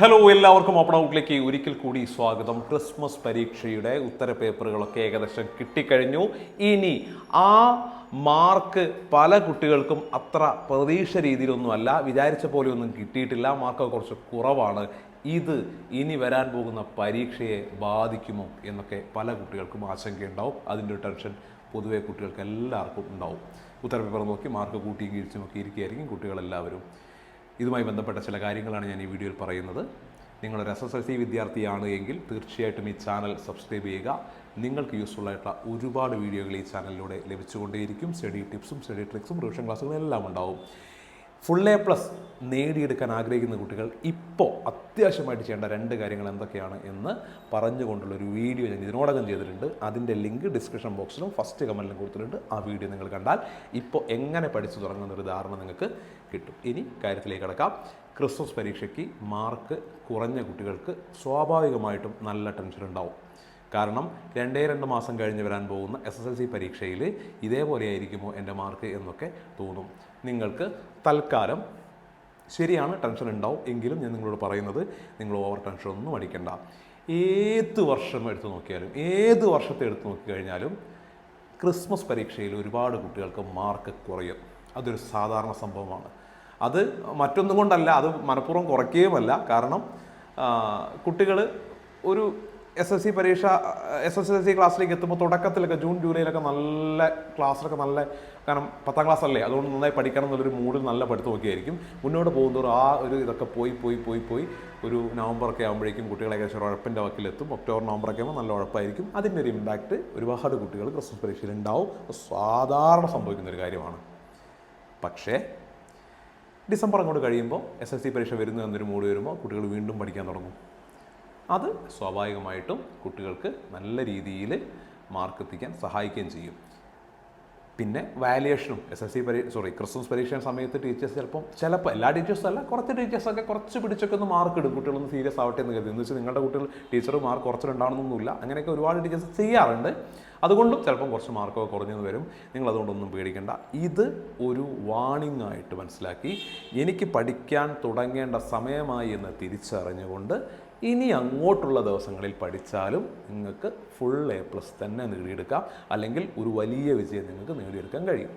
Hello എല്ലാവർക്കും open ഔട്ടിലേക്ക് ഒരിക്കൽ കൂടി സ്വാഗതം. ക്രിസ്മസ് പരീക്ഷയുടെ ഉത്തര പേപ്പറുകളൊക്കെ ഏകദേശം കിട്ടിക്കഴിഞ്ഞു. ഇനി ആ മാർക്ക് പല കുട്ടികൾക്കും അത്ര പ്രതീക്ഷ രീതിയിലൊന്നുമല്ല. വിചാരിച്ച പോലെ ഒന്നും കിട്ടിയിട്ടില്ല മാർക്ക് കുറച്ച് കുറവാണ്. ഇത് ഇനി വരാൻ പോകുന്ന പരീക്ഷയെ ബാധിക്കുമോ എന്നൊക്കെ പല കുട്ടികൾക്കും ആശങ്കയുണ്ടാവും അതിന്റെ ടെൻഷൻ പൊതുവെ കുട്ടികൾക്ക് എല്ലാവർക്കും ഉണ്ടാവും. ഉത്തര പേപ്പർ നോക്കി മാർക്ക് കൂട്ടിയും കിഴിച്ചും ഒക്കെ ഇരിക്കുകയായിരിക്കും കുട്ടികളെല്ലാവരും. ഇതുമായി ബന്ധപ്പെട്ട ചില കാര്യങ്ങളാണ് ഞാൻ ഈ വീഡിയോയിൽ പറയുന്നത്. നിങ്ങളൊരു എസ് എസ് എൽ സി വിദ്യാർത്ഥിയാണ് എങ്കിൽ തീർച്ചയായിട്ടും ഈ ചാനൽ സബ്സ്ക്രൈബ് ചെയ്യുക. നിങ്ങൾക്ക് യൂസ്ഫുൾ ആയിട്ടുള്ള ഒരുപാട് വീഡിയോകൾ ഈ ചാനലിലൂടെ ലഭിച്ചുകൊണ്ടേയിരിക്കും. സ്റ്റഡി ടിപ്സും സ്റ്റഡി ട്രിക്സും റിവിഷൻ ക്ലാസ്സുകളും എല്ലാം ഉണ്ടാവും. ഫുൾ എ പ്ലസ് നേടിയെടുക്കാൻ ആഗ്രഹിക്കുന്ന കുട്ടികൾ ഇപ്പോൾ അത്യാവശ്യമായിട്ട് ചെയ്യേണ്ട രണ്ട് കാര്യങ്ങൾ എന്തൊക്കെയാണ് എന്ന് പറഞ്ഞുകൊണ്ടുള്ളൊരു വീഡിയോ ഞാൻ ഇതിനോടകം ചെയ്തിട്ടുണ്ട്. അതിന്റെ ലിങ്ക് ഡിസ്ക്രിപ്ഷൻ ബോക്സിലും ഫസ്റ്റ് കമന്റിലും കൊടുത്തിട്ടുണ്ട്. ആ വീഡിയോ നിങ്ങൾ കണ്ടാൽ ഇപ്പോൾ എങ്ങനെ പഠിച്ചു തുടങ്ങുന്ന ഒരു ധാരണ നിങ്ങൾക്ക് കിട്ടും. ഇനി കാര്യത്തിലേക്ക് കിടക്കാം. ക്രിസ്മസ് പരീക്ഷയ്ക്ക് മാർക്ക് കുറഞ്ഞ കുട്ടികൾക്ക് സ്വാഭാവികമായിട്ടും നല്ല ടെൻഷൻ ഉണ്ടാവും. കാരണം രണ്ടേ രണ്ട് മാസം കഴിഞ്ഞ് വരാൻ പോകുന്ന എസ് എസ് എൽ സി പരീക്ഷയിൽ ഇതേപോലെ ആയിരിക്കുമോ എന്റെ മാർക്ക് എന്നൊക്കെ തോന്നും. നിങ്ങൾക്ക് തൽക്കാലം ശരിയാണ് ടെൻഷൻ ഉണ്ടാവും. എങ്കിലും ഞാൻ നിങ്ങളോട് പറയുന്നത് നിങ്ങൾ ഓവർ ടെൻഷൻ ഒന്നും അടിക്കണ്ട. ഏത് വർഷം എടുത്തു നോക്കിയാലും ഏത് വർഷത്തെ എടുത്തു നോക്കിക്കഴിഞ്ഞാലും ക്രിസ്മസ് പരീക്ഷയിൽ ഒരുപാട് കുട്ടികൾക്ക് മാർക്ക് കുറയും. അതൊരു സാധാരണ സംഭവമാണ്. അത് മറ്റൊന്നും കൊണ്ടല്ല അത് മനഃപൂർവം കുറയ്ക്കുകയുമല്ല. കാരണം കുട്ടികൾ ഒരു എസ് എസ് സി പരീക്ഷ എസ് എസ് എൽ സി ക്ലാസ്സിലേക്ക് എത്തുമ്പോൾ തുടക്കത്തിലൊക്കെ ജൂൺ ജൂലൈയിലൊക്കെ നല്ല ക്ലാസ്സിലൊക്കെ നല്ല കാരണം പത്താം ക്ലാസ് അല്ലേ അതുകൊണ്ട് നന്നായി പഠിക്കണം എന്നുള്ളൊരു മൂഡിൽ നല്ല പഠിത്തമൊക്കെ ആയിരിക്കും മുന്നോട്ട് പോകുന്നതോറും ആ ഒരു ഇതൊക്കെ പോയി പോയി പോയി പോയി ഒരു നവംബറൊക്കെ ആകുമ്പോഴേക്കും കുട്ടികളെ ഏകദേശം ഉഴപ്പിന്റെ വക്കിലെത്തും. ഒക്ടോബർ നവംബറൊക്കെ ആകുമ്പോൾ നല്ല ഉഴപ്പായിരിക്കും. അതിന്റെ ഒരു ഇമ്പാക്റ്റ് ഒരുപാട് കുട്ടികൾ ക്രിസ്മസ് പരീക്ഷയിൽ ഉണ്ടാവും സാധാരണ സംഭവിക്കുന്ന ഒരു കാര്യമാണ്. പക്ഷേ ഡിസംബർ അങ്ങോട്ട് കഴിയുമ്പോൾ എസ് എസ് സി പരീക്ഷ വരുന്നു എന്നൊരു മൂഡ് വരുമ്പോൾ കുട്ടികൾ വീണ്ടും പഠിക്കാൻ തുടങ്ങും. അത് സ്വാഭാവികമായിട്ടും കുട്ടികൾക്ക് നല്ല രീതിയിൽ മാർക്ക് എത്തിക്കാൻ സഹായിക്കുകയും ചെയ്യും. പിന്നെ വാല്യുവേഷനും എസ് എസ് സി പരീ സോറി ക്രിസ്മസ് പരീക്ഷ സമയത്ത് ടീച്ചേഴ്സ് ചിലപ്പം ചിലപ്പോൾ എല്ലാ ടീച്ചേഴ്സും അല്ല കുറച്ച് ടീച്ചേഴ്സൊക്കെ കുറച്ച് പിടിച്ചൊക്കെ ഒന്ന് മാർക്ക് ഇടും. കുട്ടികളൊന്ന് സീരിയസ് ആവട്ടെ എന്ന് കരുതി. എന്ന് വെച്ചാൽ നിങ്ങളുടെ കുട്ടികൾ ടീച്ചർ മാർക്ക് കുറച്ചിട്ടുണ്ടാവണമെന്നൊന്നുമില്ല. അങ്ങനെയൊക്കെ ഒരുപാട് ടീച്ചേഴ്സ് ചെയ്യാറുണ്ട്. അതുകൊണ്ടും ചിലപ്പം കുറച്ച് മാർക്കൊക്കെ കുറഞ്ഞെന്ന് വരും. നിങ്ങൾ അതുകൊണ്ടൊന്നും പേടിക്കേണ്ട. ഇത് ഒരു വാണിംഗ് ആയിട്ട് മനസ്സിലാക്കി എനിക്ക് പഠിക്കാൻ തുടങ്ങേണ്ട സമയമായി എന്ന് തിരിച്ചറിഞ്ഞുകൊണ്ട് ഇനി അങ്ങോട്ടുള്ള ദിവസങ്ങളിൽ പഠിച്ചാലും നിങ്ങൾക്ക് ഫുൾ എ പ്ലസ് തന്നെ നേടിയെടുക്കാം. അല്ലെങ്കിൽ ഒരു വലിയ വിജയം നിങ്ങൾക്ക് നേടിയെടുക്കാൻ കഴിയും.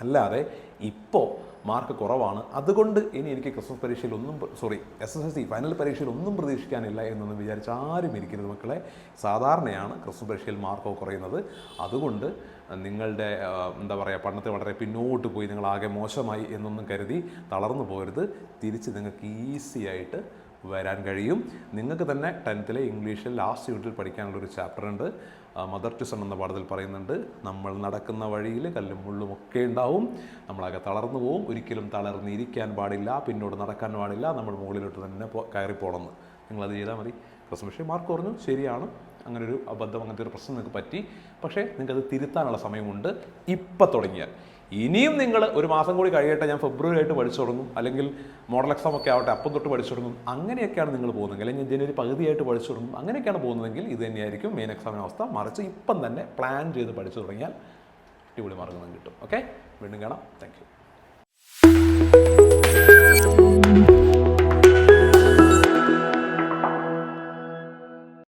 അല്ലാതെ ഇപ്പോൾ മാർക്ക് കുറവാണ്. അതുകൊണ്ട് ഇനി എനിക്ക് ക്രിസ്മസ് പരീക്ഷയിൽ ഒന്നും sorry S S L C final പരീക്ഷയിൽ ഒന്നും പ്രതീക്ഷിക്കാനില്ല എന്നൊന്നും വിചാരിച്ച് ആരും ഇരിക്കരുത് മക്കളെ. സാധാരണയാണ് ക്രിസ്മസ് പരീക്ഷയിൽ മാർക്കോ കുറയുന്നത്. അതുകൊണ്ട് നിങ്ങളുടെ എന്താ പറയുക പഠനത്തെ വളരെ പിന്നോട്ട് പോയി നിങ്ങൾ ആകെ മോശമായി എന്നൊന്നും കരുതി തളർന്നു പോകരുത്. തിരിച്ച് നിങ്ങൾക്ക് ഈസി ആയിട്ട് വരാൻ കഴിയും. നിങ്ങൾക്ക് തന്നെ ടെൻത്തിലെ ഇംഗ്ലീഷിൽ ലാസ്റ്റ് യൂണിറ്റിൽ പഠിക്കാനുള്ളൊരു ചാപ്റ്റർ ഉണ്ട്. മദർ ടു സൺ എന്ന പാഠത്തിൽ പറയുന്നുണ്ട് നമ്മൾ നടക്കുന്ന വഴിയിൽ കല്ലും മുള്ളും ഒക്കെ ഉണ്ടാവും. നമ്മളാകെ തളർന്നു പോവും. ഒരിക്കലും തളർന്നിരിക്കാൻ പാടില്ല. പിന്നോട് നടക്കാൻ പാടില്ല. നമ്മൾ മുകളിലോട്ട് തന്നെ കയറിപ്പോണമെന്ന് നിങ്ങളത് ചെയ്താൽ മതി. ക്രിസ്മസ് മാർക്ക് കുറഞ്ഞു. ശരിയാണ്. അങ്ങനെ ഒരു അബദ്ധം അങ്ങനത്തെ ഒരു പ്രശ്നം നിങ്ങൾക്ക് പറ്റി. പക്ഷേ നിങ്ങൾക്കത് തിരുത്താനുള്ള സമയമുണ്ട്. ഇപ്പം തുടങ്ങിയാൽ. ഇനിയും നിങ്ങൾ ഒരു മാസം കൂടി കഴിയട്ടെ ഞാൻ ഫെബ്രുവരി ആയിട്ട് പഠിച്ചു തുടങ്ങും. അല്ലെങ്കിൽ മോഡൽ എക്സാം ഒക്കെ ആവട്ടെ അപ്പം തൊട്ട് പഠിച്ചു തുടങ്ങും. അങ്ങനെയൊക്കെയാണ് നിങ്ങൾ പോകുന്നതെങ്കിൽ അല്ലെങ്കിൽ ജനുവരി പകുതിയായിട്ട് പഠിച്ചു തുടങ്ങും. അങ്ങനെയൊക്കെയാണ് പോകുന്നതെങ്കിൽ ഇത് തന്നെയായിരിക്കും മെയിൻ എക്സാമിന് അവസ്ഥ. മറിച്ച് ഇപ്പം തന്നെ പ്ലാൻ ചെയ്ത് പഠിച്ചു തുടങ്ങിയാൽ അടിപൊളി മാർഗം കിട്ടും. ഓക്കെ വീണ്ടും കാണാം. താങ്ക്